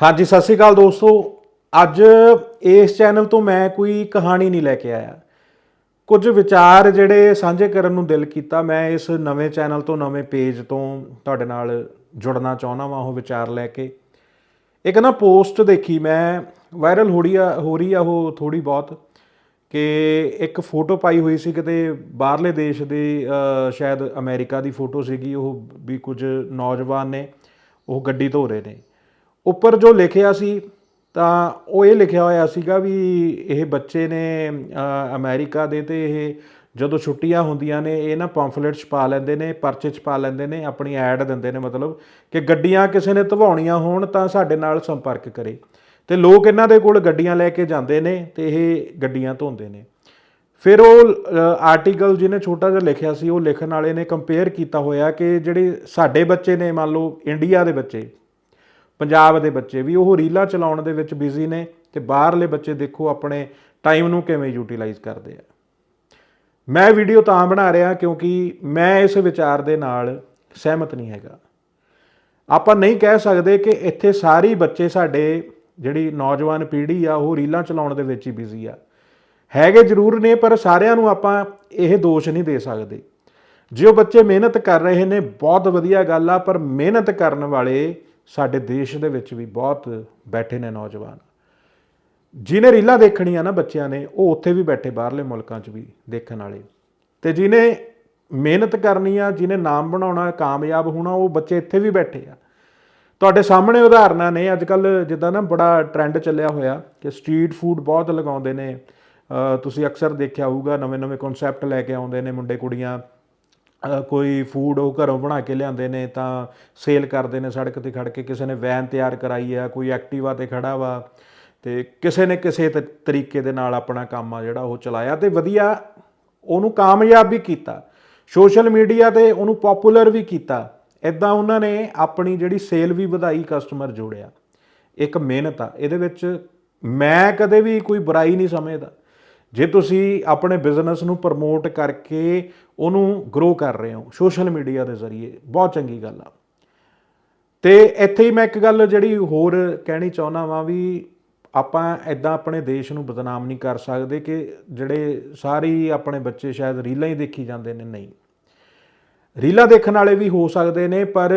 ਹਾਂਜੀ, ਸਤਿ ਸ਼੍ਰੀ ਅਕਾਲ ਦੋਸਤੋ। ਅੱਜ ਇਸ ਚੈਨਲ ਤੋਂ ਮੈਂ ਕੋਈ ਕਹਾਣੀ ਨਹੀਂ ਲੈ ਕੇ ਆਇਆ। ਕੁਝ ਵਿਚਾਰ ਜਿਹੜੇ ਸਾਂਝੇ ਕਰਨ ਨੂੰ ਦਿਲ ਕੀਤਾ, ਮੈਂ ਇਸ ਨਵੇਂ ਚੈਨਲ ਤੋਂ, ਨਵੇਂ ਪੇਜ ਤੋਂ ਤੁਹਾਡੇ ਨਾਲ ਜੁੜਨਾ ਚਾਹੁੰਦਾ ਵਾਂ ਉਹ ਵਿਚਾਰ ਲੈ ਕੇ। ਇੱਕ ਨਾ ਪੋਸਟ ਦੇਖੀ ਮੈਂ, ਵਾਇਰਲ ਹੋ ਰਹੀ ਆ, ਹੋ ਰਹੀ ਆ ਉਹ ਥੋੜੀ ਬਹੁਤ ਕਿ ਇੱਕ ਫੋਟੋ ਪਾਈ ਹੋਈ ਸੀ ਕਿਤੇ ਬਾਹਰਲੇ ਦੇਸ਼ ਦੇ ਸ਼ਾਇਦ ਅਮਰੀਕਾ ਦੀ ਫੋਟੋ ਸੀਗੀ, ਉਹ ਵੀ ਕੁਝ ਨੌਜਵਾਨ ਨੇ ਉਹ ਗੱਡੀ ਧੋ ਰਹੇ ਨੇ। ਉੱਪਰ ਜੋ ਲਿਖਿਆ ਸੀ ਤਾਂ ਉਹ ਇਹ ਲਿਖਿਆ ਹੋਇਆ ਸੀਗਾ ਵੀ ਇਹ ਬੱਚੇ ਨੇ ਅ, ਅਮਰੀਕਾ ਦੇ ਤੇ ਇਹ ਜਦੋਂ ਛੁੱਟੀਆਂ ਹੁੰਦੀਆਂ ਨੇ ਇਹ ਨਾ ਪੰਫਲੇਟ ਛਪਾ ਲੈਂਦੇ ਨੇ ਪਰਚੇ ਛਪਾ ਲੈਂਦੇ ਨੇ ਆਪਣੀ ਐਡ ਦਿੰਦੇ ਨੇ ਮਤਲਬ ਕਿ ਗੱਡੀਆਂ ਕਿਸੇ ਨੇ ਧਵਾਉਣੀਆਂ ਹੋਣ ਤਾਂ ਸਾਡੇ ਨਾਲ ਸੰਪਰਕ ਕਰੇ। ਤੇ ਲੋਕ ਇਹਨਾਂ ਦੇ ਕੋਲ ਗੱਡੀਆਂ ਲੈ ਕੇ ਜਾਂਦੇ ਨੇ ਤੇ ਇਹ ਗੱਡੀਆਂ ਧੋਂਦੇ ਨੇ। ਫਿਰ ਉਹ ਆਰਟੀਕਲ ਜਿਹਨੇ ਛੋਟਾ ਜਿਹਾ ਲਿਖਿਆ ਸੀ ਉਹ ਲਿਖਣ ਵਾਲੇ ਨੇ ਕੰਪੇਅਰ ਕੀਤਾ ਹੋਇਆ ਕਿ ਜਿਹੜੇ ਸਾਡੇ ਬੱਚੇ ਨੇ ਮੰਨ ਲਓ ਇੰਡੀਆ ਦੇ ਬੱਚੇ ਪੰਜਾਬ ਦੇ ਬੱਚੇ ਵੀ ਉਹ ਰੀਲਾਂ ਚਲਾਉਣ ਦੇ ਵਿੱਚ ਬਿਜ਼ੀ ਨੇ ਤੇ ਬਾਹਰਲੇ ਬੱਚੇ ਦੇਖੋ ਆਪਣੇ ਟਾਈਮ ਨੂੰ ਕਿਵੇਂ ਯੂਟਿਲਾਈਜ਼ ਕਰਦੇ ਆ। ਮੈਂ ਵੀਡੀਓ ਤਾਂ ਬਣਾ ਰਿਹਾ ਕਿਉਂਕਿ ਮੈਂ ਇਸ ਵਿਚਾਰ ਦੇ ਨਾਲ ਸਹਿਮਤ ਨਹੀਂ ਹੈਗਾ। ਆਪਾਂ ਨਹੀਂ ਕਹਿ ਸਕਦੇ ਕਿ ਇੱਥੇ ਸਾਰੀ ਬੱਚੇ ਸਾਡੇ ਜਿਹੜੀ ਨੌਜਵਾਨ ਪੀੜ੍ਹੀ ਆ, ਉਹ ਰੀਲਾਂ ਚਲਾਉਣ ਦੇ ਵਿੱਚ ਹੀ ਬਿਜ਼ੀ ਆ। ਹੈਗੇ ਜ਼ਰੂਰ ਨੇ, ਪਰ ਸਾਰਿਆਂ ਨੂੰ ਆਪਾਂ ਇਹ ਦੋਸ਼ ਨਹੀਂ ਦੇ ਸਕਦੇ। ਜੇ ਉਹ ਬੱਚੇ ਮਿਹਨਤ ਕਰ ਰਹੇ ਨੇ, ਬਹੁਤ ਵਧੀਆ ਗੱਲ ਆ, ਪਰ ਮਿਹਨਤ ਕਰਨ ਵਾਲੇ ਸਾਡੇ ਦੇਸ਼ ਦੇ ਵਿੱਚ ਵੀ ਬਹੁਤ ਬੈਠੇ ਨੇ ਨੌਜਵਾਨ। ਜਿਹਨੇ ਰੀਲਾਂ ਦੇਖਣੀਆਂ ਨਾ ਬੱਚਿਆਂ ਨੇ, ਉਹ ਉੱਥੇ ਵੀ ਬੈਠੇ, ਬਾਹਰਲੇ ਮੁਲਕਾਂ 'ਚ ਵੀ ਦੇਖਣ ਵਾਲੇ। ਤੇ ਜਿਹਨੇ ਮਿਹਨਤ ਕਰਨੀ ਆ, ਜਿਹਨੇ ਨਾਮ ਬਣਾਉਣਾ, ਕਾਮਯਾਬ ਹੋਣਾ, ਉਹ ਬੱਚੇ ਇੱਥੇ ਵੀ ਬੈਠੇ ਆ। ਤੁਹਾਡੇ ਸਾਹਮਣੇ ਉਦਾਹਰਨਾਂ ਨੇ ਅੱਜ ਕੱਲ ਜਿੱਦਾਂ ਨਾ ਬੜਾ ਟ੍ਰੈਂਡ ਚੱਲਿਆ ਹੋਇਆ ਕਿ ਸਟਰੀਟ ਫੂਡ ਬਹੁਤ ਲਗਾਉਂਦੇ ਨੇ। ਤੁਸੀਂ ਅਕਸਰ ਦੇਖਿਆ ਹੋਊਗਾ, ਨਵੇਂ-ਨਵੇਂ ਕਨਸੈਪਟ ਲੈ ਕੇ ਆਉਂਦੇ ਨੇ ਮੁੰਡੇ ਕੁੜੀਆਂ ਕੋਈ ਫੂਡ ਉਹ ਘਰੋਂ ਬਣਾ ਕੇ ਲਿਆਉਂਦੇ ਨੇ ਤਾਂ ਸੇਲ ਕਰਦੇ ਨੇ ਸੜਕ ਤੇ ਖੜ ਕੇ, ਕਿਸੇ ਨੇ ਵੈਨ ਤਿਆਰ ਕਰਾਈ ਆ, ਕੋਈ ਐਕਟਿਵਾ ਤੇ ਖੜਾ ਵਾ ਤੇ ਕਿਸੇ ਨੇ ਕਿਸੇ ਤ- ਤਰੀਕੇ ਦੇ ਨਾਲ ਆਪਣਾ ਕੰਮ ਆ ਜਿਹੜਾ ਉਹ ਚਲਾਇਆ ਤੇ ਵਧੀਆ ਉਹਨੂੰ ਕਾਮਯਾਬ ਵੀ ਕੀਤਾ। ਸੋਸ਼ਲ ਮੀਡੀਆ ਤੇ ਉਹਨੂੰ ਪਪੂਲਰ ਵੀ ਕੀਤਾ। ਇਦਾਂ ਉਹਨਾਂ ਨੇ ਆਪਣੀ ਜਿਹੜੀ ਸੇਲ ਵੀ ਵਧਾਈ ਕਸਟਮਰ ਜੋੜਿਆ। ਇੱਕ ਮਿਹਨਤ ਆ। ਇਹਦੇ ਵਿੱਚ ਮੈਂ ਕਦੇ ਵੀ ਕੋਈ ਬੁਰਾਈ ਨਹੀਂ ਸਮਝਦਾ। ਜੇ ਤੁਸੀਂ ਆਪਣੇ ਬਿਜ਼ਨਸ ਨੂੰ ਪ੍ਰਮੋਟ ਕਰਕੇ ਉਹਨੂੰ ਗਰੋ ਕਰ ਰਹੇ ਹੋ ਸੋਸ਼ਲ ਮੀਡੀਆ ਦੇ ਜ਼ਰੀਏ, ਬਹੁਤ ਚੰਗੀ ਗੱਲ ਆ। ਤੇ ਇੱਥੇ ਹੀ ਮੈਂ ਇੱਕ ਗੱਲ ਜਿਹੜੀ ਹੋਰ ਕਹਿਣੀ ਚਾਹੁੰਦਾ ਵਾਂ ਵੀ ਆਪਾਂ ਐਦਾਂ ਆਪਣੇ ਦੇਸ਼ ਨੂੰ ਬਦਨਾਮ ਨਹੀਂ ਕਰ ਸਕਦੇ ਕਿ ਜਿਹੜੇ ਸਾਰੇ ਆਪਣੇ ਬੱਚੇ ਸ਼ਾਇਦ ਰੀਲਾਂ ਹੀ ਦੇਖੀ ਜਾਂਦੇ ਨੇ, ਨਹੀਂ। ਰੀਲਾਂ ਦੇਖਣ ਵਾਲੇ ਵੀ ਹੋ ਸਕਦੇ ਨੇ, ਪਰ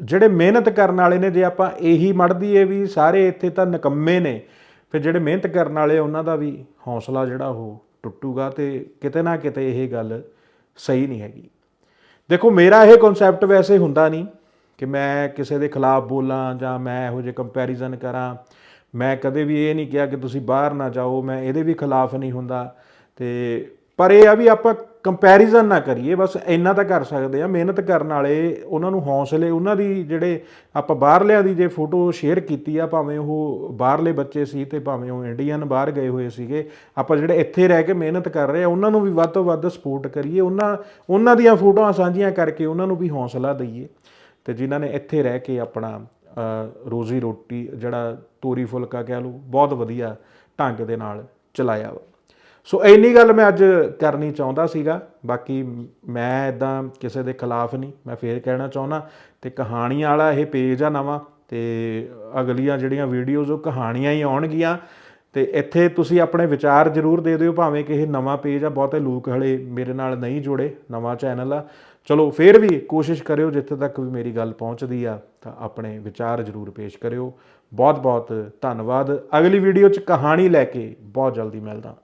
ਜਿਹੜੇ ਮਿਹਨਤ ਕਰਨ ਵਾਲੇ ਨੇ, ਜੇ ਆਪਾਂ ਇਹੀ ਮੜਦੀਏ ਵੀ ਸਾਰੇ ਇੱਥੇ ਤਾਂ ਨਿਕੰਮੇ ਨੇ ਫਿਰ ਜਿਹੜੇ ਮਿਹਨਤ ਕਰਨ ਵਾਲੇ ਉਹਨਾਂ ਦਾ ਵੀ ਹੌਸਲਾ ਜਿਹੜਾ ਉਹ ਟੁੱਟੂਗਾ ਤੇ ਕਿਤੇ ਨਾ ਕਿਤੇ ਇਹ ਗੱਲ ਸਹੀ ਨਹੀਂ ਹੈਗੀ। ਦੇਖੋ, ਮੇਰਾ ਇਹ ਕਨਸੈਪਟ ਵੈਸੇ ਹੁੰਦਾ ਨਹੀਂ ਕਿ ਮੈਂ ਕਿਸੇ ਦੇ ਖਿਲਾਫ ਬੋਲਾਂ ਜਾਂ ਮੈਂ ਇਹੋ ਜਿਹੇ ਕੰਪੈਰੀਜ਼ਨ ਕਰਾਂ। ਮੈਂ ਕਦੇ ਵੀ ਇਹ ਨਹੀਂ ਕਿਹਾ ਕਿ ਤੁਸੀਂ ਬਾਹਰ ਨਾ ਜਾਓ, ਮੈਂ ਇਹਦੇ ਵੀ ਖਿਲਾਫ ਨਹੀਂ ਹੁੰਦਾ। ਤੇ ਪਰ ਇਹ ਆ ਵੀ ਆਪਾਂ ਕੰਪੈਰੀਜ਼ਨ ਨਾ ਕਰੀਏ, ਬਸ ਇੰਨਾ ਤਾਂ ਕਰ ਸਕਦੇ ਆ, ਮਿਹਨਤ ਕਰਨ ਵਾਲੇ ਉਹਨਾਂ ਨੂੰ ਹੌਸਲੇ, ਉਹਨਾਂ ਦੀ ਜਿਹੜੇ ਆਪਾਂ ਬਾਹਰਲਿਆਂ ਦੀ ਜੇ ਫੋਟੋ ਸ਼ੇਅਰ ਕੀਤੀ ਆ, ਭਾਵੇਂ ਉਹ ਬਾਹਰਲੇ ਬੱਚੇ ਸੀ ਤੇ ਭਾਵੇਂ ਉਹ ਇੰਡੀਅਨ ਬਾਹਰ ਗਏ ਹੋਏ ਸੀਗੇ, ਆਪਾਂ ਜਿਹੜੇ ਇੱਥੇ ਰਹਿ ਕੇ ਮਿਹਨਤ ਕਰ ਰਹੇ ਆ, ਉਹਨਾਂ ਨੂੰ ਵੀ ਵੱਧ ਤੋਂ ਵੱਧ ਸਪੋਰਟ ਕਰੀਏ, ਉਹਨਾਂ ਉਹਨਾਂ ਦੀਆਂ ਫੋਟੋਆਂ ਸਾਂਝੀਆਂ ਕਰਕੇ ਉਹਨਾਂ ਨੂੰ ਵੀ ਹੌਸਲਾ ਦਈਏ। ਤੇ ਜਿਨ੍ਹਾਂ ਨੇ ਇੱਥੇ ਰਹਿ ਕੇ ਆਪਣਾ ਰੋਜ਼ੀ ਰੋਟੀ, ਜਿਹੜਾ ਤੋਰੀ ਫੁਲਕਾ ਕਹਿ ਲਓ, ਬਹੁਤ ਵਧੀਆ ਢੰਗ ਦੇ ਨਾਲ ਚਲਾਇਆ ਵਾ। ਸੋ ਇੰਨੀ ਗੱਲ ਮੈਂ ਅੱਜ ਕਰਨੀ ਚਾਹੁੰਦਾ ਸੀਗਾ, ਬਾਕੀ ਮੈਂ ਇਦਾਂ ਕਿਸੇ ਦੇ ਖਿਲਾਫ ਨਹੀਂ, ਮੈਂ ਫੇਰ ਕਹਿਣਾ ਚਾਹੁੰਦਾ ਤੇ ਕਹਾਣੀਆਂ ਵਾਲਾ ਇਹ ਪੇਜ ਆ ਨਵਾਂ ਤੇ ਅਗਲੀਆਂ ਜਿਹੜੀਆਂ ਵੀਡੀਓਜ਼ ਉਹ ਕਹਾਣੀਆਂ ਹੀ ਆਉਣਗੀਆਂ ਤੇ ਇੱਥੇ ਤੁਸੀਂ ਆਪਣੇ ਵਿਚਾਰ ਜ਼ਰੂਰ ਦੇ ਦਿਓ, ਭਾਵੇਂ ਕਿ ਇਹ ਨਵਾਂ ਪੇਜ ਆ, ਬਹੁਤੇ ਲੋਕ ਹਲੇ ਮੇਰੇ ਨਾਲ ਨਹੀਂ ਜੁੜੇ, ਨਵਾਂ ਚੈਨਲ ਆ। ਚਲੋ ਫੇਰ ਵੀ ਕੋਸ਼ਿਸ਼ ਕਰਿਓ, ਜਿੱਥੇ ਤੱਕ ਵੀ ਮੇਰੀ ਗੱਲ ਪਹੁੰਚਦੀ ਆ, ਤਾਂ ਆਪਣੇ ਵਿਚਾਰ ਜ਼ਰੂਰ ਪੇਸ਼ ਕਰਿਓ। ਬਹੁਤ ਬਹੁਤ ਧੰਨਵਾਦ। ਅਗਲੀ ਵੀਡੀਓ 'ਚ ਕਹਾਣੀ ਲੈ ਕੇ ਬਹੁਤ ਜਲਦੀ ਮਿਲਦਾ।